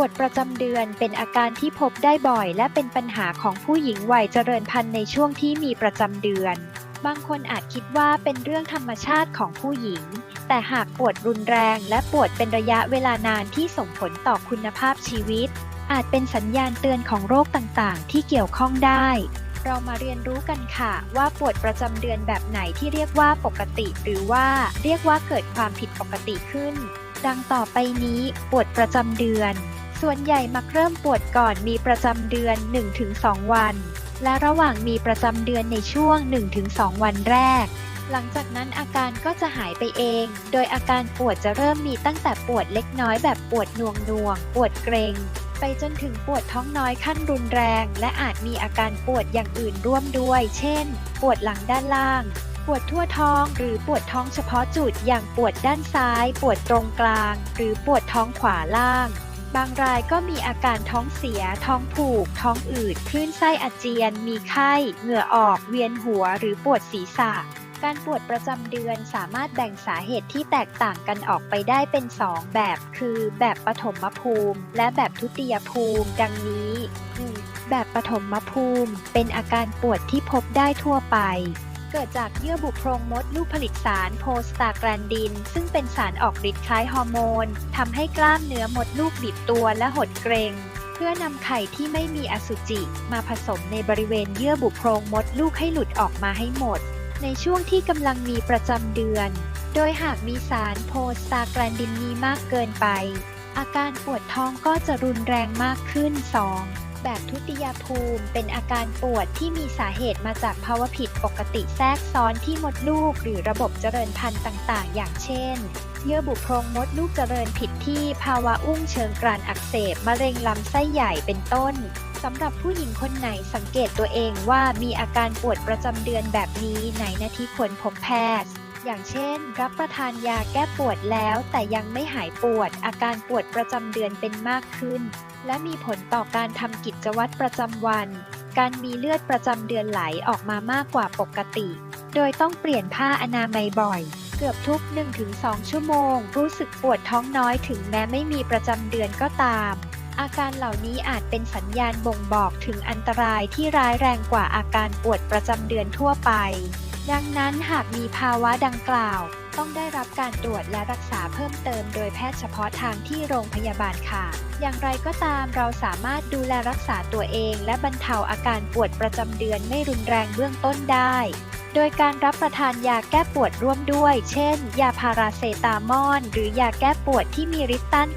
ปวดประจำเดือนเป็นอาการที่พบได้บ่อย และเป็นปัญหาของผู้หญิงวัยเจริญพันธุ์ในช่วงที่มีประจำเดือน บางคนอาจคิดว่าเป็นเรื่องธรรมชาติของผู้หญิง แต่หากปวดรุนแรงและปวดเป็นระยะเวลานานที่ส่งผลต่อคุณภาพชีวิต อาจเป็นสัญญาณเตือนของโรคต่างๆ ที่เกี่ยวข้องได้ เรามาเรียนรู้กันค่ะ ว่าปวดประจำเดือนแบบไหนที่เรียกว่าปกติ หรือว่าเรียกว่าเกิดความผิดปกติขึ้นดังต่อไปนี้ปวดประจำเดือน ส่วนใหญ่มักเริ่มปวดก่อนมีประจำเดือน 1-2 วัน และระหว่างมีประจำเดือนในช่วง 1-2 วันแรก หลังจากนั้นอาการก็จะหายไปเอง โดยอาการปวดจะเริ่มมีตั้งแต่ปวดเล็กน้อยแบบปวดน่วงน่วง ปวดเกรง ไปจนถึงปวดท้องน้อยขั้นรุนแรง และอาจมีอาการปวดอย่างอื่นร่วมด้วย เช่น ปวดหลังด้านล่าง ปวดทั่วท้อง หรือปวดท้องเฉพาะจุด อย่างปวดด้านซ้าย ปวดตรงกลาง หรือปวดท้องขวาล่าง บางรายก็มีอาการท้องเสีย ท้องผูก ท้องอืด คลื่นไส้อาเจียน มีไข้ เหงื่อออก เวียนหัว หรือปวดศีรษะ การปวดประจำเดือนสามารถแบ่งสาเหตุที่แตกต่างกันออกไปได้เป็น 2 แบบ คือแบบปฐมภูมิ และแบบทุติยภูมิ ดังนี้ 1. แบบปฐมภูมิ เป็นอาการปวดที่พบได้ทั่วไป เกิดจากเยื่อบุโพรงมดลูกผลิตสารโพสตาแกลนดิน ซึ่งเป็นสารออกฤทธิ์คล้ายฮอร์โมนทำให้กล้ามเนื้อมดลูกบีบตัวและหดเกรงเพื่อนำไข่ที่ไม่มีอสุจิมาผสมในบริเวณเยื่อบุโพรงมดลูกให้หลุดออกมาให้หมด ในช่วงที่กำลังมีประจำเดือน โดยหากมีสารโพสตาแกลนดินมีมากเกินไป อาการปวดท้องก็จะรุนแรงมากขึ้น 2. แบบทุติยภูมิ เป็นอาการปวดที่มีสาเหตุมาจากภาวะผิดปกติแทรกซ้อนที่มดลูก หรือระบบเจริญพันธุ์ต่าง ๆ อย่างเช่น เยื่อบุโพรงมดลูกเจริญผิดที่ภาวะอุ้งเชิงกรานอักเสบมะเร็งลำไส้ใหญ่เป็นต้นสำหรับผู้หญิงคนไหนสังเกตตัวเองว่ามีอาการปวดประจำเดือนแบบนี้ไหนนาทีควรพบแพทย์ อย่างเช่น รับประทานยาแก้ปวดแล้วแต่ยังไม่หายปวด อาการปวดประจำเดือนเป็นมากขึ้น และมีผลต่อการทำกิจวัตรประจำวัน การมีเลือดประจำเดือนไหลออกมามากกว่าปกติ โดยต้องเปลี่ยนผ้าอนามัยบ่อย เกือบทุก 1-2 ชั่วโมง รู้สึกปวดท้องน้อยถึงแม้ไม่มีประจำเดือนก็ตาม อาการเหล่านี้อาจเป็นสัญญาณบ่งบอกถึงอันตรายที่ร้ายแรงกว่าอาการปวดประจำเดือนทั่วไป ดังนั้นหากมีภาวะดังกล่าว ต้องได้รับการตรวจและรักษาเพิ่มเติมโดยแพทย์เฉพาะทางที่โรงพยาบาลค่ะ อย่างไรก็ตามเราสามารถดูแลรักษาตัวเอง และบรรเทาอาการปวดประจำเดือนไม่รุนแรงเบื้องต้นได้ โดยการรับประทานยาแก้ปวดร่วมด้วย เช่น ยาพาราเซตามอลหรือยาแก้ปวดที่มีฤทธิ์ต้าน